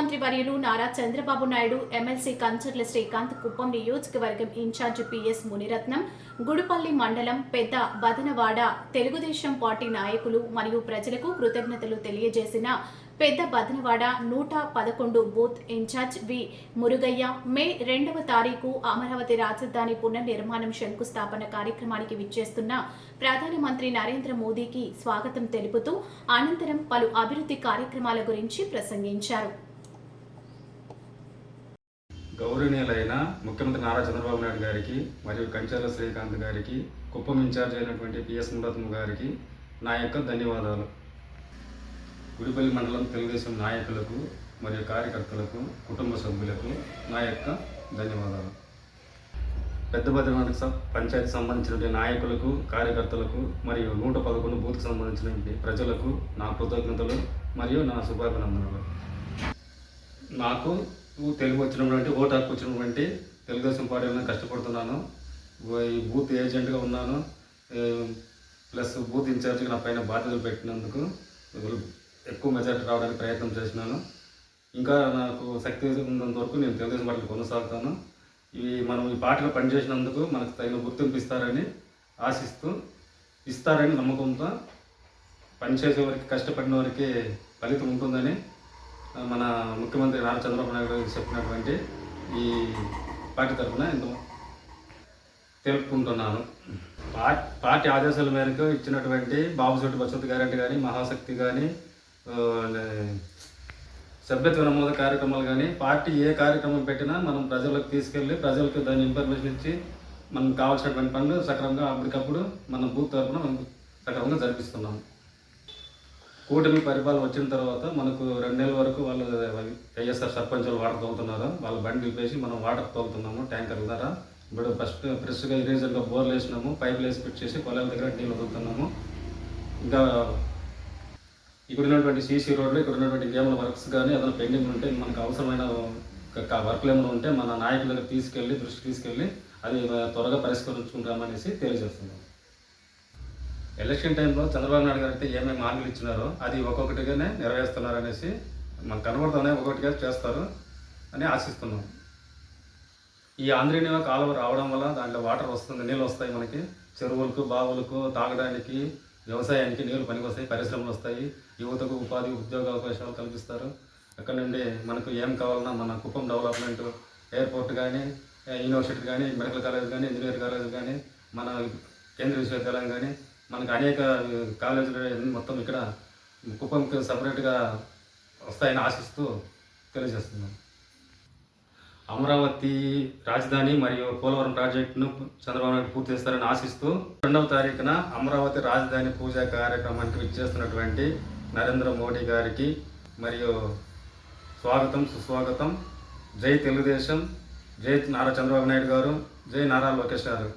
ముఖ్యమంత్రి వర్యులు నారా చంద్రబాబు నాయుడు ఎమ్మెల్సీ కంచర్ల శ్రీకాంత్ కుప్పం నియోజకవర్గం ఇన్ఛార్జి పిఎస్ మునిరత్నం గుడిపల్లి మండలం పెద్ద బదనవాడ తెలుగుదేశం పార్టీ నాయకులు మరియు ప్రజలకు కృతజ్ఞతలు తెలియజేసిన పెద్ద బదనవాడ నూట పదకొండు booth incharge V. Murugaiah May రెండవ తారీఖు అమరావతి రాజధాని పునర్నిర్మాణం శంకుస్థాపన కార్యక్రమానికి విచ్చేస్తున్న ప్రధానమంత్రి నరేంద్ర మోదీకి స్వాగతం తెలుపుతూ అనంతరం పలు అభివృద్ధి కార్యక్రమాల గురించి ప్రసంగించారు. గౌరవనీయులైన ముఖ్యమంత్రి నారా చంద్రబాబు నాయుడు గారికి మరియు కంచాల శ్రీకాంత్ గారికి కుప్పం ఇన్ఛార్జ్ అయినటువంటి పిఎస్ మురత్న గారికి నా యొక్క ధన్యవాదాలు. గుడిపల్లి మండలం తెలుగుదేశం నాయకులకు మరియు కార్యకర్తలకు కుటుంబ సభ్యులకు నా యొక్క ధన్యవాదాలు. పెద్ద బద్రనాథ్ పంచాయతీ సంబంధించిన నాయకులకు కార్యకర్తలకు మరియు నూట పదకొండు బూత్కు సంబంధించిన ప్రజలకు నా కృతజ్ఞతలు మరియు నా శుభాభినందనలు. నాకు తెలుగు వచ్చినటువంటి ఓటు హక్కు వచ్చినటువంటి తెలుగుదేశం పార్టీలో కష్టపడుతున్నాను. ఈ బూత్ ఏజెంట్గా ఉన్నాను. ప్లస్ బూత్ ఇన్ఛార్జ్గా నా పైన బాధ్యతలు పెట్టినందుకు ఎక్కువ మెజార్టీ రావడానికి ప్రయత్నం చేసినాను. ఇంకా నాకు శక్తి ఉన్నంత వరకు నేను తెలుగుదేశం పార్టీలో కొనసాగుతాను. ఇవి మనం ఈ పార్టీలో పనిచేసినందుకు మనకు తగిన గుర్తింపు ఇస్తారని ఆశిస్తూ ఇస్తారని నమ్మకంతో పనిచేసే వారికి కష్టపడిన వారికి ఫలితం ఉంటుందని మన ముఖ్యమంత్రి నారా చంద్రబాబు నాయుడు గారు చెప్పినటువంటి ఈ పార్టీ తరఫున ఎంతో తెలుపుకుంటున్నాను. పార్టీ ఆదేశాల మేరకు ఇచ్చినటువంటి బాబుసోటి వసతి గ్యారెంటీ కానీ మహాశక్తి కానీ సభ్యత్వ నమోదు కార్యక్రమాలు కానీ పార్టీ ఏ కార్యక్రమం పెట్టినా మనం ప్రజలకు తీసుకెళ్ళి ప్రజలకు దాని ఇన్ఫర్మేషన్ ఇచ్చి మనకు కావాల్సినటువంటి పనులు సక్రమంగా అప్పటికప్పుడు మన బూత్ తరఫున మనం సక్రమంగా జరిపిస్తున్నాం కూటమి పరిపాలన వచ్చిన తర్వాత మనకు రెండేళ్ళ వరకు వాళ్ళు వైఎస్ఆర్ సర్పంచులు వాటర్ తోలుతున్నారు వాళ్ళ బండి నిలిపేసి మనం వాటర్ తోలుతున్నాము ట్యాంకర్ల ద్వారా. ఇప్పుడు ఫస్ట్ ఫ్రెష్గా రీసెంట్గా బోర్లు వేసినాము పైపులు వేసి ఫిట్ చేసి పొలాల దగ్గర నీళ్ళు వదులుతున్నాము. ఇంకా ఇక్కడ ఉన్నటువంటి సీసీ రోడ్లు ఇక్కడ ఉన్నటువంటి గేమ్ల వర్క్స్ కానీ ఏదైనా పెండింగ్ ఉంటే మనకు అవసరమైన వర్క్లు ఏమైనా ఉంటే మన నాయకుల దగ్గర తీసుకెళ్ళి దృష్టి తీసుకెళ్ళి అది త్వరగా పరిష్కరించుకుంటామనేసి తెలియజేస్తున్నాం. ఎలక్షన్ టైంలో చంద్రబాబు నాయుడు గారు అయితే ఏమేమి హామీలు ఇచ్చినారో అది ఒక్కొక్కటిగానే నెరవేరుస్తున్నారు అనేసి మనకు కనబడుతున్నాయి ఒక్కొక్కటిగా చేస్తారు అని ఆశిస్తున్నాం. ఈ ఆంధ్రీనివ కాలువ రావడం వల్ల దాంట్లో వాటర్ వస్తుంది నీళ్ళు వస్తాయి మనకి. చెరువులకు బావులకు తాగడానికి వ్యవసాయానికి నీళ్ళు పనికి వస్తాయి పరిశ్రమలు వస్తాయి. యువతకు ఉపాధి ఉద్యోగ అవకాశాలు కల్పిస్తారు. అక్కడ నుండి మనకు ఏం కావాలన్నా మన కుప్పం డెవలప్మెంట్ ఎయిర్పోర్ట్ కానీ యూనివర్సిటీ కానీ మెడికల్ కాలేజ్ కానీ ఇంజనీరింగ్ కాలేజ్ కానీ మన కేంద్ర విశ్వవిద్యాలయం కానీ మనకు అనేక కాలేజీలు మొత్తం ఇక్కడ కుప్పంకి సపరేట్గా వస్తాయని ఆశిస్తూ తెలియజేస్తున్నాం. అమరావతి రాజధాని మరియు పోలవరం ప్రాజెక్టును చంద్రబాబు నాయుడు పూర్తి చేస్తారని ఆశిస్తూ రెండవ తారీఖున అమరావతి రాజధాని పూజా కార్యక్రమానికి విచ్చేస్తున్నటువంటి నరేంద్ర మోడీ గారికి మరియు స్వాగతం సుస్వాగతం. జై తెలుగుదేశం. జై నారా చంద్రబాబు నాయుడు గారు. జై నారా లోకేష్ గారు.